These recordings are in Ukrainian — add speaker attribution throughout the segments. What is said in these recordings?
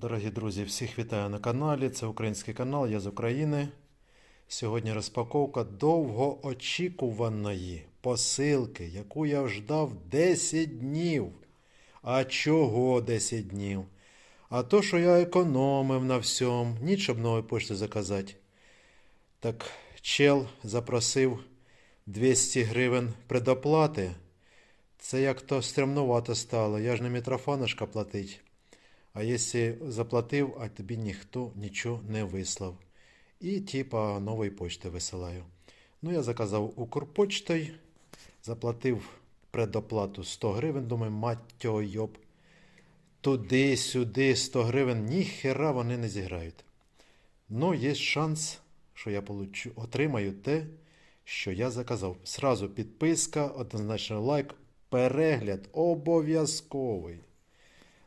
Speaker 1: Дорогі друзі, всіх вітаю на каналі. Це український канал, я з України. Сьогодні розпаковка довгоочікуваної посилки, яку я ждав 10 днів. А чого 10 днів? А то, що я економив на всьому, ніч нової пошти заказати. Так чел запросив 200 гривень предоплати. Це як то стремнувато стало. Я ж не мітрофанушка платить. А якщо заплатив, а тобі ніхто нічого не вислав. І типа нової почти висилаю. Ну, я заказав Укрпочтою, заплатив предоплату 100 гривень. Думаю, мать його йоб. Туди-сюди 100 гривень, ніхера вони не зіграють. Ну, є шанс, що я получу, отримаю те, що я заказав. Сразу підписка, однозначно лайк, перегляд обов'язковий.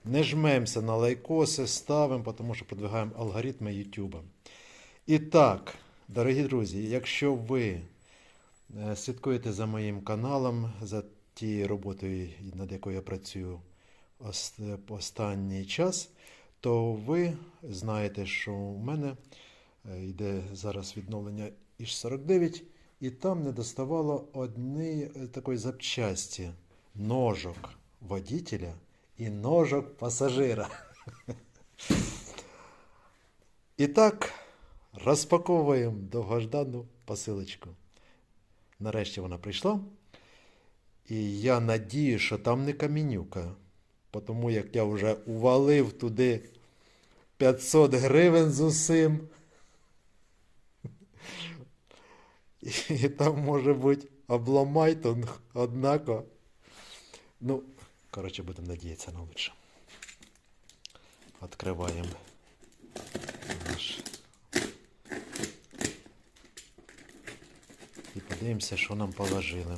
Speaker 1: Не жмемося на лайкоси, ставимо, тому що продвигаємо алгоритми YouTube. І так, дорогі друзі, якщо ви е, слідкуєте за моїм каналом, за тією роботою, над якою я працюю останній час, то ви знаєте, що у мене е, йде зараз відновлення Іж-49, і там не доставало однієї е, такої запчасті ножок водителя і ножок пасажира. І так, розпаковуємо довгождану посилочку. Нарешті вона прийшла. І я надію, що там не камінюка. Тому як я вже увалив туди 500 гривень з усім. І там може бути обламайтонг, однако. Ну, коротше, будемо надіятися на лучше. Откриваємо наш. І подивимося, що нам положили.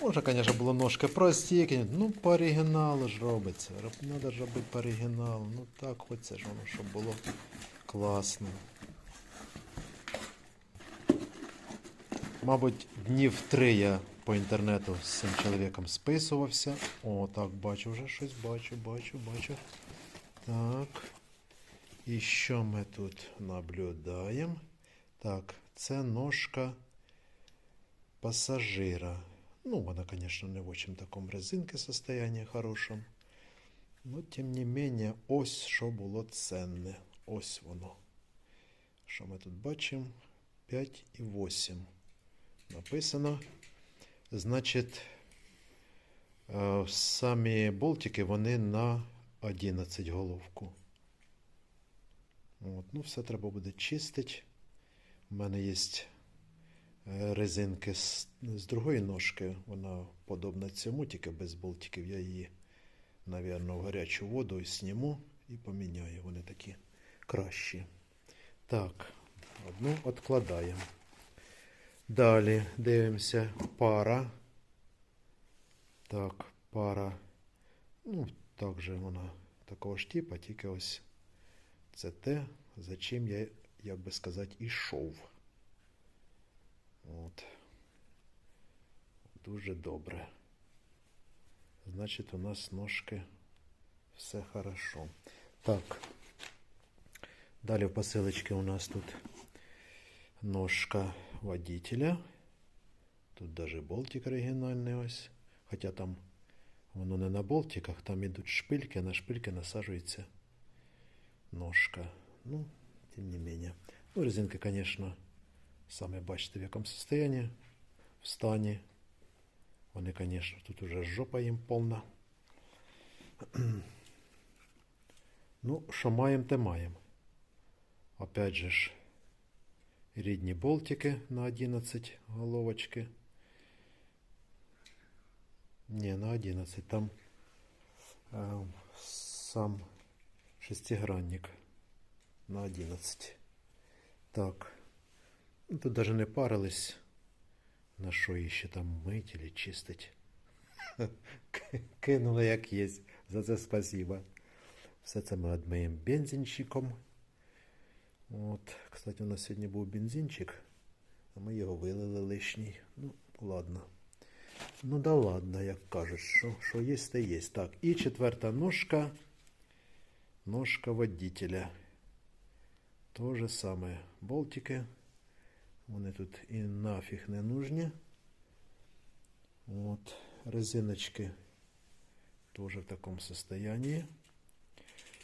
Speaker 1: Може, звісно, було ножки прості, ну по оригіналу ж робиться. Треба ж робити по оригіналу. Ну так, хочеться ж воно, щоб було класно. Мабуть, днів три я по інтернету з цим чоловіком списувався. О, так, бачу вже щось, бачу, бачу, бачу. Так. І що ми тут наблюдаємо? Так, це ножка пасажира. Ну, вона, конечно, не в очень таком резинке состоянии хорошем. Но, тем не менее, ось що було ценне. Ось воно. Що ми тут бачимо? 5 і 8. Написано. Значить, е, самі болтики вони на 11 головку. От, ну, все треба буде чистити. У мене є е, резинки з, з другої ножки. Вона подобна цьому, тільки без болтиків. Я її, навірно, в гарячу воду і сніму і поміняю. Вони такі кращі. Так, одну відкладаємо. Далі дивимося пара. Так, пара. Ну, так же вона такого ж типа, тільки ось це те, за чим я, як би сказати, ішов. От. Дуже добре. Значить, у нас ножки все хорошо. Так. Далі в посилочці у нас тут ножка водителя. Тут даже болтик оригінальний ось. Хоча там воно не на болтиках, там ідуть шпильки, а на шпильки насаджується ножка. Ну, тем не менее. Ну, резинки, конечно, сами бачите, в якому состоянии. В стані. Вони, конечно, тут уже жопа їм повна. Ну, що маємо, те маємо. Опять же ж, Рідні болтики на 11 головочки. Не, на 11. Там е, сам шестигранник на 11. Так. Ну, Тут даже не парились, на що її ще там мить или чистить. Кинули як є. За це спасибо. Все це ми одмиємо бензинчиком. От, кстати, у нас сьогодні був бензинчик, а ми його вилили лишній. Ну, ладно. Ну да ладно, як кажуть, що, що є, те є. Так, і четверта ножка. Ножка водителя. То же саме. Болтики. Вони тут і нафіг не нужні. От. Резиночки теж в такому состоянии.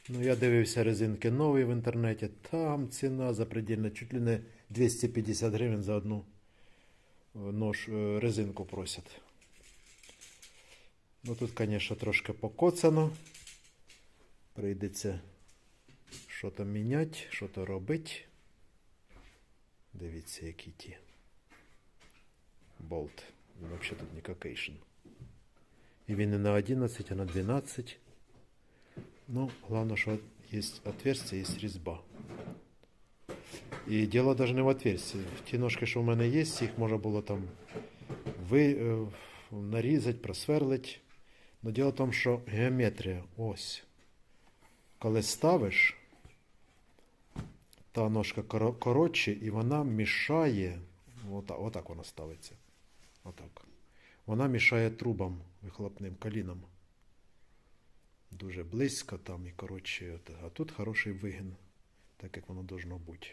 Speaker 1: Ну, я дивився резинки нові в інтернеті. Там ціна запредельна, чуть ли не 250 гривень за одну нож, е, резинку просять. Ну тут, звісно, трошки покоцано. Прийдеться що то міняти, що то робити. Дивіться, які ті. Болт. Він взагалі тут не кокейшн. І він не на 11, а на 12. Ну, главное, что есть отверстие, есть резьба. І діло навіть не в отверстии. Ті ножки, що в мене є, їх можна було там ви, е, нарізати, просверлити. Но діло в тому, що геометрія ось. Коли ставиш, та ножка коро- коротше, і вона мішає. Отак, отак вона ставиться. Отак. Вона мішає трубам вихлопним калінам. Дуже близько там і коротше. от, А тут хороший вигін, так як воно должно бути.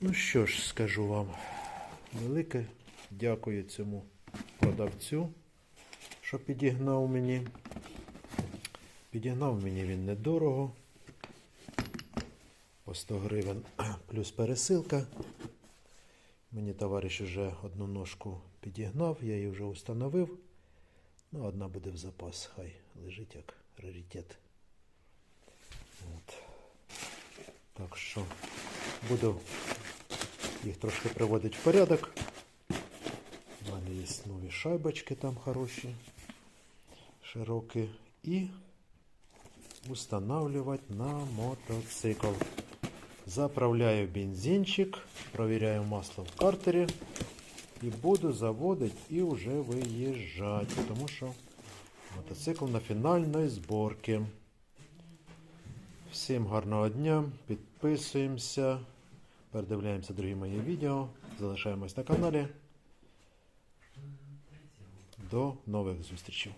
Speaker 1: Ну що ж, скажу вам, велике дякую цьому продавцю, що підігнав мені. Підігнав мені він недорого. По 100 гривень плюс пересилка. Мені товариш вже одну ножку підігнав, я її вже установив. Ну, одна буде в запас, хай лежить як раритет. От. Так що буду їх трошки приводити в порядок. У мене є нові шайбочки там хороші, широкі. І устанавливать на мотоцикл. Заправляю бензинчик, проверяю масло в картере і буду заводити і вже виїжджати, тому що мотоцикл на фінальній зборки. Всім гарного дня, підписуємося, передивляємося другі мої відео, залишаємось на каналі. До нових зустрічей.